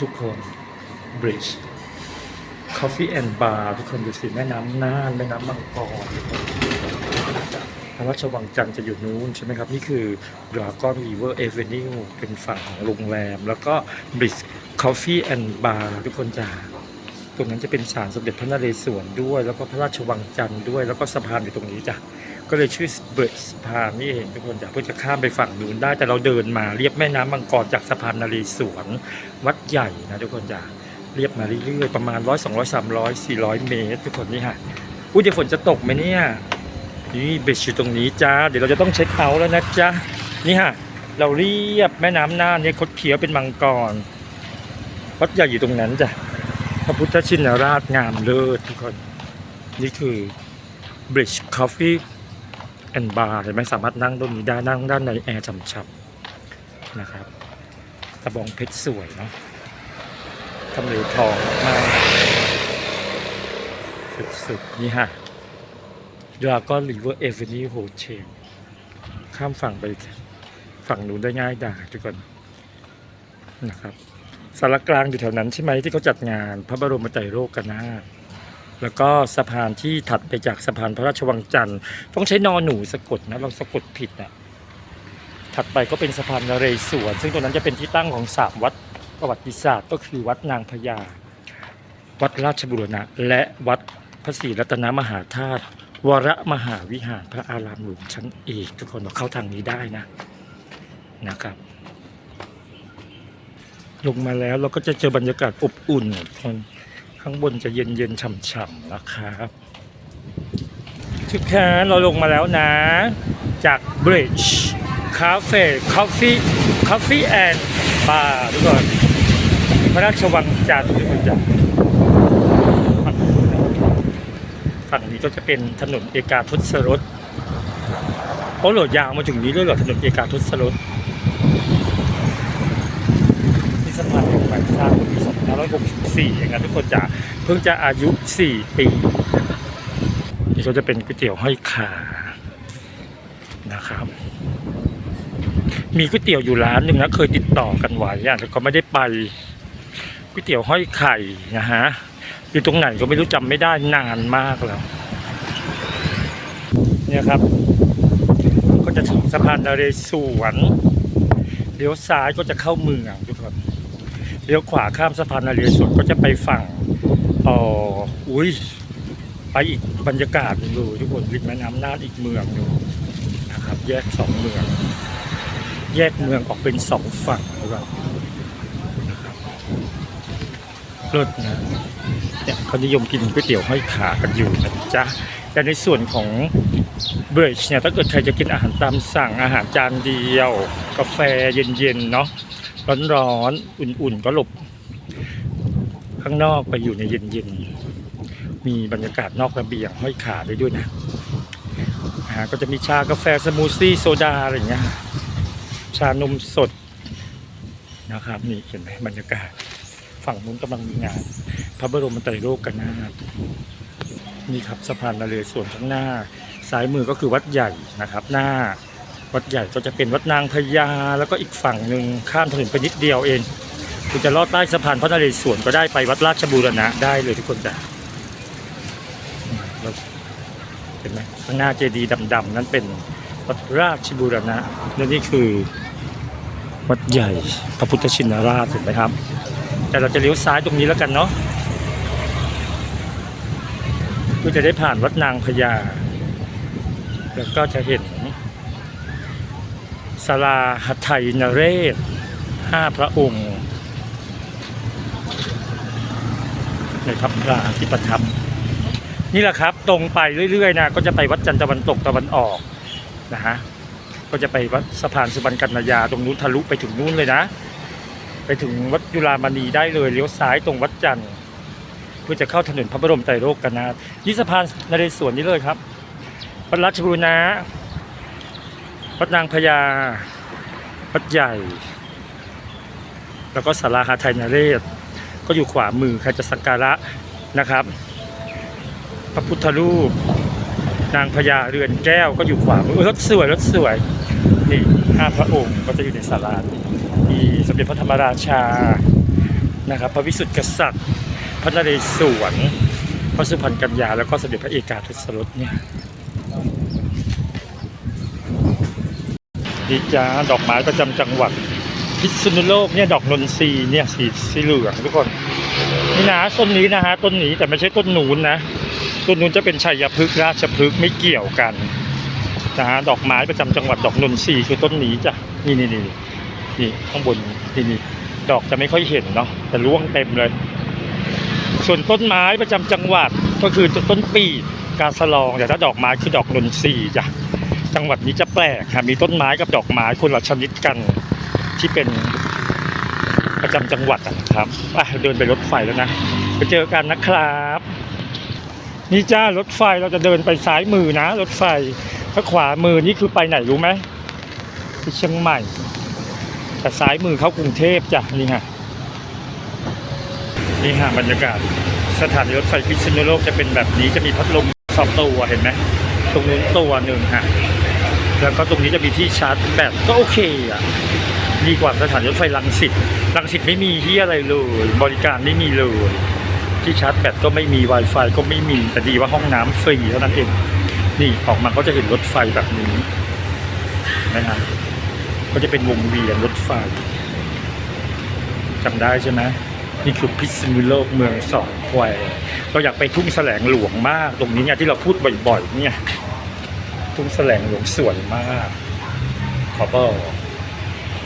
ทุกคน Bridge Coffee and Bar ทุกคนดูสิแม่น้ำน่านแม่น้ำมังกรพระราชวังจันทร์จะอยู่นู้นใช่ไหมครับ นี่คือ Dragon River Avenue เป็นฝั่งของโรงแรม แล้วก็ Bridge Coffee and Bar ทุกคนจ้า ตรงนั้นจะเป็นศาลสมเด็จพระนเรศวรด้วย แล้วก็พระราชวังจันทร์ด้วย แล้วก็สะพานอยู่ตรงนี้จ้ะก็เลยชื่อเบิร์ดสะพานนี่เองทุกคนจ้ะเพื่อจะข้ามไปฝั่งนู้นได้ แต่เราเดินมาเรียบแม่น้ำมังกรจากสะพานนเรศวรวัดใหญ่นะทุกคนจ้ะเรียบมาเรื่อยๆประมาณร้อยสองร้อยสามร้อยสี่ร้อยเมตร ทุกคนนี่ฮะอุ้ยเดี๋ยวฝนจะตกไหมเนี่ยนี่เบชอยู่ตรงนี้จ้าเดี๋ยวเราจะต้องเช็คเอาท์แล้วนะจ๊ะนี่ฮะเราเรียบแม่น้ำน่านเนี่ยคดเคี้ยวเป็นมังกรวัดใหญ่อยู่ตรงนั้นจ้ะ พระพุทธชินราชงามเลิศทุกคน นี่คือ Bridge Coffee แอนบาร์เห็นไหมสามารถนั่งตรงนี้ได้นั่งด้านในแอร์ช่ำๆนะครับตะบองเพชรสวยเนาะทำเลทองมากสุดๆ นี่ฮะดราก้อนริเวอร์เอเวนิวโฮเทลข้ามฝั่งไปฝั่งนู้นได้ง่ายดาทุกคนนะครับ สารกลางอยู่แถวนั้นใช่ไหมที่เขาจัดงานพระบรมไตรโลกนาถแล้วก็สะพานที่ถัดไปจากสะพานพระราชวังจันทร์ต้องใช้นอหนูสะกดนะเราสะกดผิดนะถัดไปก็เป็นสะพานนเรศวรซึ่งตรงนั้นจะเป็นที่ตั้งของสามวัดประวัติศาสตร์ ก็คือวัดนางพญาวัดราชบุรณะ และวัดพระศรีรัตนมหาธาตุวรมหาวิหารพระอารามหลวงชั้นเอกทุกคนเราเข้าทางนี้ได้นะนะครับ ลงมาแล้วเราก็จะเจอบรรยากาศอบอุ่นคนข้างบนจะเย็นเย็นๆฉ่ำๆนะครับทุกท่านเราลงมาแล้วนะ จาก Bridge Cafe Coffee Coffee and Bar ทุกคนพระราชวังจันทร์ทุกคนจ้ะฝั่งนี้ก็จะเป็นถนนเอกาทศรสโอ้โหลดยาวมาถึงนี้เลยเหรอถนนเอกาทศรสที่ สะพานแห่งใหม่สร้างเมื่อปี2564อย่างนั้นทุกคนจะเพิ่งจะอายุ 4 ปีนี่ก็จะเป็นก๋วยเตี๋ยวห้อยขานะครับ มีก๋วยเตี๋ยวอยู่ร้านหนึ่งนะเคยติดต่อกันไว้แต่ก็ไม่ได้ไปก๋วยเตี๋ยวห้อยไข่นะฮะอยู่ตรงไหนก็ไม่รู้จำไม่ได้นานมากแล้วเนี่ยครับ ก็จะถึงสะพานนเรศวรเลี้ยวซ้ายก็จะเข้าเมืองทุก เลี้ยวขวาข้ามสะพานนเรศวรก็จะไปฝั่งอ๋ออุ้ยไปอีกบรรยากาศหนึ่งเลยทุกคนริมแม่น้ำน่านอีกเมืองหนึ่งนะครับ แยกสองเมือง แยกเมืองออกเป็นสองฝั่งนะครับนะครับเลิศนะเนี่ยเขานิยมกินก๋วยเตี๋ยวห้อยขากันอยู่นะจ๊ะแต่ในส่วนของเบรชเนี่ยถ้าเกิดใครจะกินอาหารตามสั่งอาหารจานเดียว กาแฟเย็นๆเนาะ ร้อนๆอุ่นๆก็หลบ ข้างนอกไปอยู่ในเย็นๆมีบรรยากาศนอกระเบียงห้อยขาได้ด้วยนะอ่าก็จะมีชากาแฟสมูทตี้โซดาอะไรอย่างเงี้ยชานมสดนะครับนี่เห็นไหมบรรยากาศ ฝั่งนู้นกำลังมีงาน พระบรมไตรโลกนาถนี่ครับสะพานนเรศวรข้างหน้า ซ้ายมือก็คือวัดใหญ่นะครับ หน้า วัดใหญ่ก็จะเป็นวัดนางพญาแล้วก็อีกฝั่งหนึ่งข้ามถนนไปนิดเดียวเอง คุณจะลอดใต้สะพานพระนเรศวรก็ได้ไปวัดราชบูรณะได้เลยทุกคนจ้ะเห็นไหมข้างหน้าเจดีย์ดำๆนั้นเป็นวัดราชบูรณะและนี่คือวัดใหญ่พระพุทธชินราชเห็นไหมครับ แต่เราจะเลี้ยวซ้ายตรงนี้แล้วกันเนาะเพื่อจะได้ผ่านวัดนางพญาแล้วก็จะเห็น ศาลาหัตถยนเรศห้าพระองค์ในทับพระที่ประทับ นี่แหละครับตรงไปเรื่อยๆนะก็จะไปวัดจันทร์ตะวันตกตะวันออกนะฮะก็จะไปวัดสะพานสุวรรณกัญญาตรงนู้นทะลุไปถึงนู้นเลยนะ ไปถึงวัดจุฬามณีได้เลยเลี้ยวซ้ายตรงวัดจันทร์เพื่อจะเข้าถนนพระบรมไตรโลกกันนะนี่สะพานนเรศวรนี่เลยครับวัดราชบูรณะ วัดนางพญา วัดใหญ่ แล้วก็ศาลาหาไทยนเรศ ก็อยู่ขวามือใครจะสักการะนะครับ พระพุทธรูป นางพญาเรือนแก้วก็อยู่ขวามือรถสวยรถสวย นี่ห้าพระองค์ก็จะอยู่ในศาลานี้มีสมเด็จพระธรรมราชา นะครับ พระวิสุทธิกษัตริย์ พระนเรศวร พระสุพรรณกัญญา แล้วก็สมเด็จพระเอกาทศรสเนี่ย ดีจ้าดอกไม้ประจำจังหวัด พิษณุโลกเนี่ยดอกนนทรีเนี่ยสีสีเหลืองทุกคนนี่นะต้นนี้นะฮะต้นนี้แต่ไม่ใช่ต้นนูนนะต้นนูนจะเป็นชัยพฤกษ์ราชพฤกษ์ไม่เกี่ยวกันนะฮะดอกไม้ประจำจังหวัดดอกนนทรีคือต้นนี้จ้ะนี่นี่นี่นี่ข้างบนนี่นี่ดอกจะไม่ค่อยเห็นเนาะแต่ร่วงเต็มเลย ส่วนต้นไม้ประจำจังหวัดก็คือต้นปีกาสะลองแต่ถ้าดอกไม้คือดอกนนทรีจ้ะ จังหวัดนี้จะแปลกค่ะมีต้นไม้กับดอกไม้คนละชนิดกันที่เป็นประจำจังหวัดนะครับอะเดินไปรถไฟแล้วนะไปเจอกันนะครับ นี่จ้ารถไฟเราจะเดินไปซ้ายมือนะ รถไฟถ้าขวามือนี่คือไปไหนรู้ไหมไปเชียงใหม่ แต่ซ้ายมือเข้ากรุงเทพจ้ะนี่ฮะนี่ฮะบรรยากาศสถานีรถไฟพิษณุโลกจะเป็นแบบนี้จะมีพัดลมสองตัวเห็นไหมตรงนู้นตัวหนึ่งฮะ แล้วก็ตรงนี้จะมีที่ชาร์จแบตก็โอเคอะดีกว่าสถานีรถไฟลังสิตลังสิตไม่มีที่อะไรเลย บริการไม่มีเลย ที่ชาร์จแบตก็ไม่มี Wi-Fi ก็ไม่มีแต่ดีว่าห้องน้ำฟรีเท่านั้นเอง นี่ออกมาก็จะเห็นรถไฟแบบนี้นะฮะก็จะเป็นวงเวียนรถไฟจำได้ใช่ไหมนี่คือพิษณุโลกเมืองสองแควเราอยากไปทุ่งแสลงหลวงมาก ตรงนี้เนี่ยที่เราพูดบ่อยๆเนี่ย ทุ่งแสลงหลวงสวยมากขอบอก